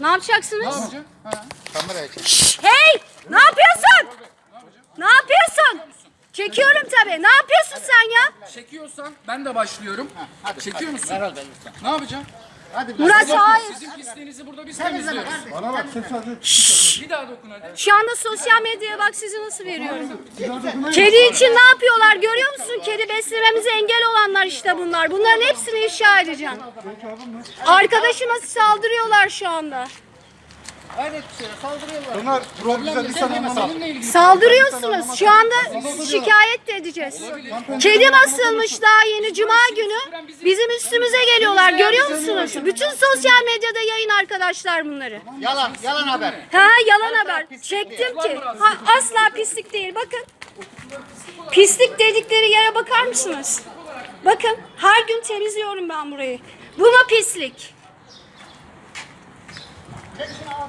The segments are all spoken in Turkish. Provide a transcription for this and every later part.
Ne yapacaksınız? Ne yapacak? Ha. Kameraya çek. Hey! Ne yapıyorsun? Ne yapıyorsun? Çekiyorum tabii. Ne yapıyorsun sen ya? Çekiyorsan ben de başlıyorum. Hadi, Çekiyor hadi. musun? Orada lütfen. Ne yapacağım? Hadi Murat hayır. Sizin pisliğinizi burada biz temizliyoruz. Bana bak ses. Bir daha dokun hadi. Şu anda sosyal medyaya bak sizi nasıl veriyorum. Kedi için ne yapıyorlar görüyor beslememize engel olanlar işte bunlar. Bunların hepsini ifşa edeceğim. Arkadaşıma saldırıyorlar şu anda. Bir şey saldırıyorlar. Güzel Problem insan anlamaz. Saldırıyorsunuz. Şu anda şikayet de edeceğiz. Kedi basılmış daha yeni cuma günü. Bizim üstümüze geliyorlar. Görüyor musunuz? Bütün sosyal medyada yayın arkadaşlar bunları. Yalan, yalan haber. Ha yalan haber. Çektim ki. Ha, asla pislik değil. Bakın. Pislik dedikleri yere bakar mısınız? Bakın her gün temizliyorum ben burayı. Bu mu pislik? Ha,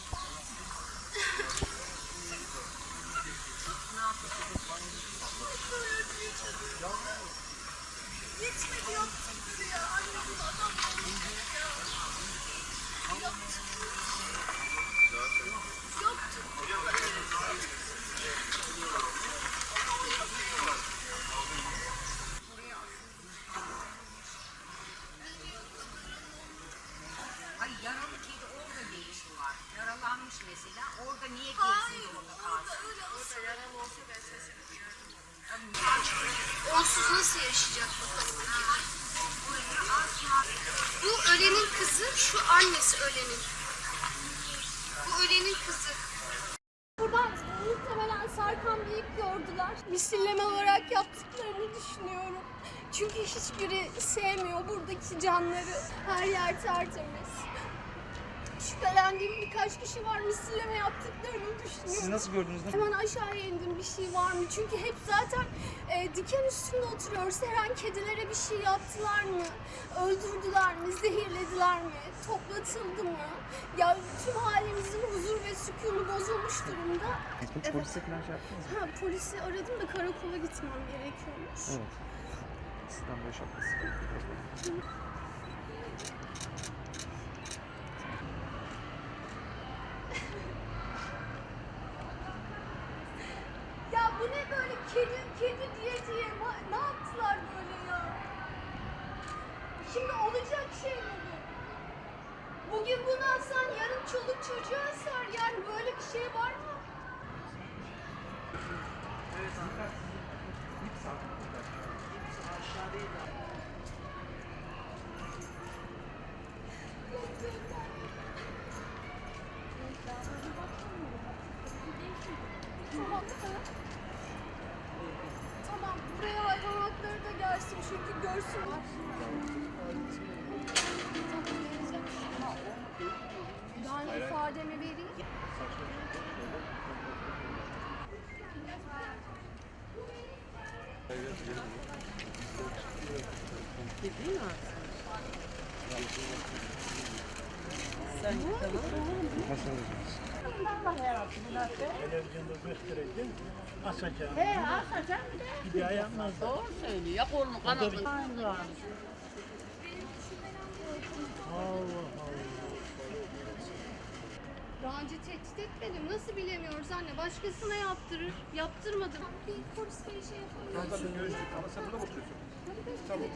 Ay yaralı kedi orada ne işi var? Yaralanmış mesela. Orada niye gezsin yolunda kalsın? Onsuz nasıl yaşayacak bakalım. Bu ölenin kızı, şu annesi ölenin. Bu ölenin kızı. Buradan muhtemelen Sarkan Bey'i gördüler. Misilleme olarak yaptıklarını düşünüyorum. Çünkü hiçbiri sevmiyor buradaki canları. Her yer tertemiz. Şüphelendiğim birkaç kişi var misilleme yaptıklarını düşünüyorum. Siz nasıl gördünüz? Hemen aşağıya indim bir şey var mı? Çünkü hep zaten e, diken üstünde oturuyoruz. Her an kedilere bir şey yaptılar mı? Öldürdüler mi? Zehirlediler mi? Toplatıldı mı? Ya tüm halimizin huzur ve sükunu bozulmuş durumda. Peki polise falan şey yaptınız mı? Ha, polisi aradım da karakola gitmem gerekiyormuş. Evet. İstanbul Şapkası. Ya bu ne böyle kedi diye diye ne yaptılar böyle ya? Şimdi olacak şey mi bu? Bugün bunu alsan yarın çoluk çocuğu asar yani böyle bir şey var mı? Ben ifademi vereyim. Gidiyor mu? Sen tamam. Nasıl alacaksın? Televizyonda göstereceğim. Asacağım. He asacağım bir de. Daha yapmazlar. Doğru söylüyor. Kanalı. Allah Allah. Daha önce tehdit etmedim. Nasıl bilemiyoruz anne? Başkasına yaptırır. Yaptırmadım. Bir polis bir şey yapalım. Ama sen burada mı oturuyorsun? Tamam.